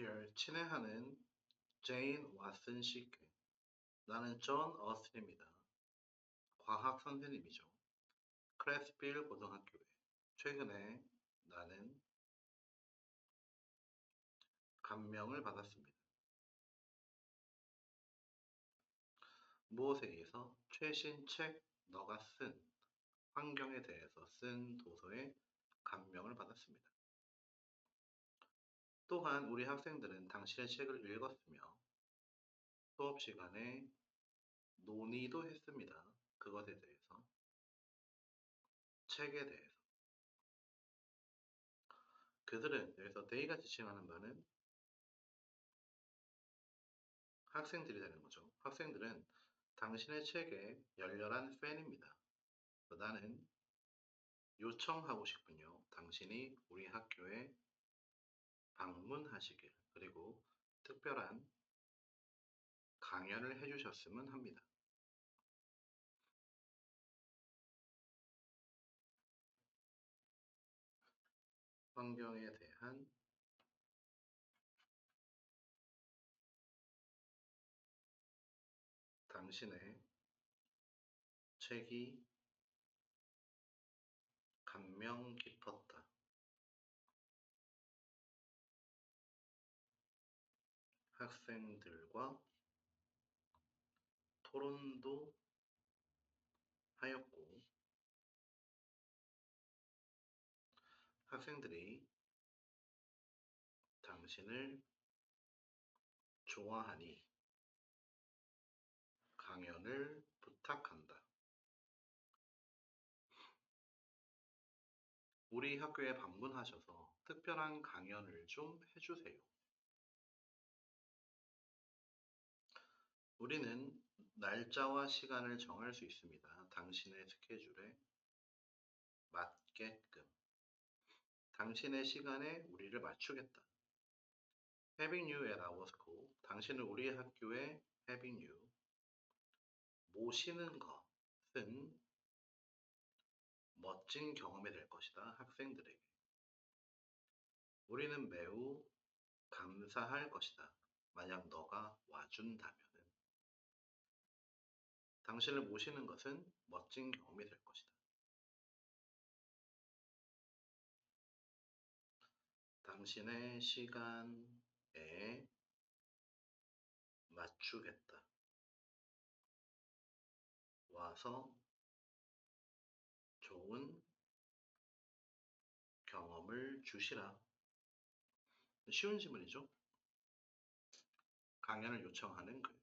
Dear, 친애하는 제인 왓슨 씨께 나는 존 어스틴입니다. 과학 선생님이죠. 크레스필 고등학교에 최근에 나는 감명을 받았습니다. 무엇에 의해서 최신 책 너가 쓴 환경에 대해서 쓴 도서에 감명을 받았습니다. 또한 우리 학생들은 당신의 책을 읽었으며 수업 시간에 논의도 했습니다. 그것에 대해서. 책에 대해서. 그들은 여기서 데이가 지칭하는 바는 학생들이 되는 거죠. 학생들은 당신의 책에 열렬한 팬입니다. 나는 요청하고 싶군요. 당신이 우리 학교에 방문하시길 그리고 특별한 강연을 해주셨으면 합니다. 환경에 대한 당신의 책이 감명 깊었다. 학생들과 토론도 하였고, 학생들이 당신을 좋아하니 강연을 부탁한다. 우리 학교에 방문하셔서 특별한 강연을 좀 해주세요. 우리는 날짜와 시간을 정할 수 있습니다. 당신의 스케줄에 맞게끔. 당신의 시간에 우리를 맞추겠다. Having you at our school. 당신을 우리 학교에 having you. 모시는 것은 멋진 경험이 될 것이다. 학생들에게. 우리는 매우 감사할 것이다. 만약 너가 와준다면. 당신을 모시는 것은 멋진 경험이 될 것이다. 당신의 시간에 맞추겠다. 와서 좋은 경험을 주시라. 쉬운 질문이죠. 강연을 요청하는 글.